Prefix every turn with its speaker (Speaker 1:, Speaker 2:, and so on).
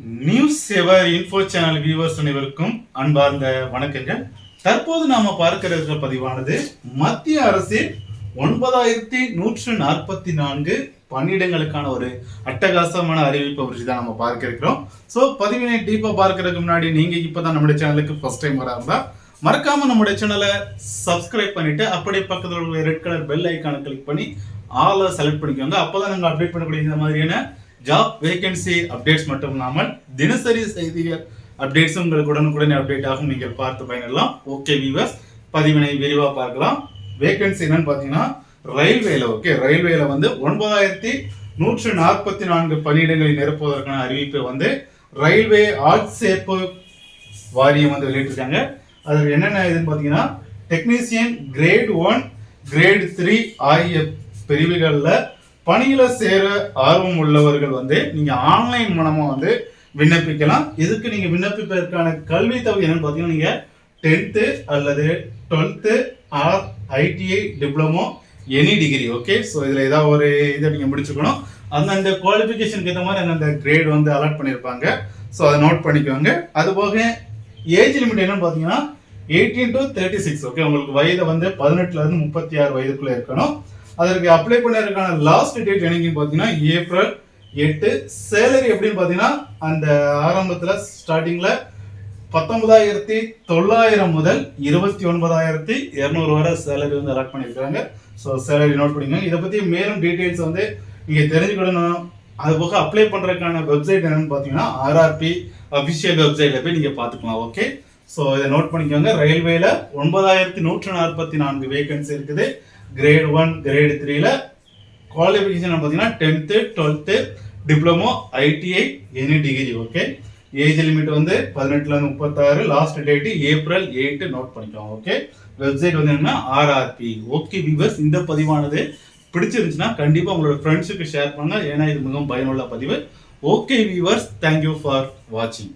Speaker 1: News செவர் info channel viewers அனைவருக்கும் அன்பார்ந்த வணக்கங்கள். தற்போது நாம பார்க்கிற இருக்கிற பதிவானது மத்திய அரசின் ஒன்பதாயிரத்தி நூற்று நாற்பத்தி நான்கு பணியிடங்களுக்கான ஒரு அட்டகாசமான அறிவிப்பை பற்றி தான் நம்ம பார்க்க இருக்கிறோம் ஸோ பதிவினை டீப்பாக பார்க்கறதுக்கு முன்னாடி நீங்க இப்பதான் நம்முடைய சேனலுக்கு ஃபர்ஸ்ட் டைம் வரா இருந்தா மறக்காம நம்முடைய சேனலை சப்ஸ்கிரைப் பண்ணிட்டு அப்படியே பக்கத்தில் உள்ள ரெட் கலர் பெல் ஐக்கானை கிளிக் பண்ணி ஆளை செலக்ட் பண்ணிக்கோங்க. அப்போதான் நாங்கள் அப்டேட் பண்ணக்கூடிய இந்த மாதிரியான ஜாப் வேகன்சி அப்டேட்ஸ் மட்டும் இல்லாமல் தினசரி செய்திகள் அப்டேட்ஸும் உங்களுக்கு உடனுக்குடனே அப்டேட் ஆகும். நீங்கள் பார்த்து பயனிடலாம் ஓகே வியூவர்ஸ் பதிவினை விரிவாக பார்க்கலாம். வேகன்சி என்னன்னு பார்த்தீங்கன்னா ரயில்வேல ஓகே ரயில்வேல வந்து ஒன்பதாயிரத்தி நூற்று நாற்பத்தி நான்கு பணியிடங்களை நிரப்புவதற்கான அறிவிப்பை வந்து ரயில்வே ஆட்சேர்ப்பு வாரியம் வந்து வெளியிட்டிருக்காங்க. அதில் என்னென்ன இதுன்னு பார்த்தீங்கன்னா technician grade one grade three ஆகிய பிரிவுகளில் பணியில சேர ஆர்வம் உள்ளவர்கள் வந்து நீங்க ஆன்லைன் மூலமா வந்து விண்ணப்பிக்கலாம். இதுக்கு நீங்க விண்ணப்பிப்பதற்கான கல்வி தகுதி என்னன்னு பார்த்தீங்கன்னா நீங்க டென்த்து அல்லது twelfth or ITI diploma any degree okay so இதில் ஏதாவது ஒரு இதை நீங்கள் முடிச்சுக்கணும். அந்தந்த குவாலிஃபிகேஷனுக்கு ஏற்ற மாதிரி அந்தந்த கிரேட் வந்து அலாட் பண்ணியிருப்பாங்க ஸோ அதை நோட் பண்ணிக்கோங்க. அது போக ஏஜ் லிமிட் என்னன்னு பார்த்தீங்கன்னா eighteen to thirty six okay உங்களுக்கு வயது வந்து பதினெட்டுல இருந்து முப்பத்தி ஆறு வயதுக்குள்ள இருக்கணும். அதற்கு அப்ளை பண்ணதுக்கான லாஸ்ட் டேட் என்னைக்குன்னு பார்த்தீங்கன்னா ஏப்ரல் எட்டு. சேலரி எப்படின்னு பார்த்தீங்கன்னா அந்த ஆரம்பத்தில் ஸ்டார்டிங்கில் பத்தொன்பதாயிரத்தி தொள்ளாயிரம் முதல் இருபத்தி ஒன்பதாயிரத்தி இரநூறு வரை சேலரி வந்து அலாட் பண்ணியிருக்காங்க. ஸோ சேலரி நோட் பண்ணிக்கோங்க. இதை பற்றி மேலும் டீட்டெயில்ஸ் வந்து நீங்கள் தெரிஞ்சுக்கணும் அது போக அப்ளை பண்ணுறதுக்கான வெப்சைட் என்னென்னு பார்த்தீங்கன்னா ஆர்ஆர்பி அஃபிஷியல் வெப்சைட்டில் போய் நீங்கள் பார்த்துக்கலாம். ஓகே ஸோ இதை நோட் பண்ணிக்கோங்க. ரயில்வேல ஒன்பதாயிரத்தி நூற்று நாற்பத்தி நான்கு வேகன்சி இருக்குது. கிரேட் ஒன் கிரேட் த்ரீல குவாலிஃபிகேஷன் பார்த்தீங்கன்னா tenth twelfth diploma ITI any degree okay age limit வந்து பதினெட்டுலேருந்து முப்பத்தாறு last date April eight note பண்ணிக்கோங்க ஓகே வெப்சைட் வந்து என்னன்னா ஆர்ஆர்பி ஓகே வியூவர்ஸ் இந்த பதிவானது பிடிச்சிருந்துச்சுன்னா கண்டிப்பாக உங்களோட ஃப்ரெண்ட்ஸுக்கு ஷேர் பண்ணுங்க. ஏன்னா இது மிகவும் பயனுள்ள பதிவு. ஓகே வியூவர்ஸ் தேங்க்யூ ஃபார் வாட்சிங்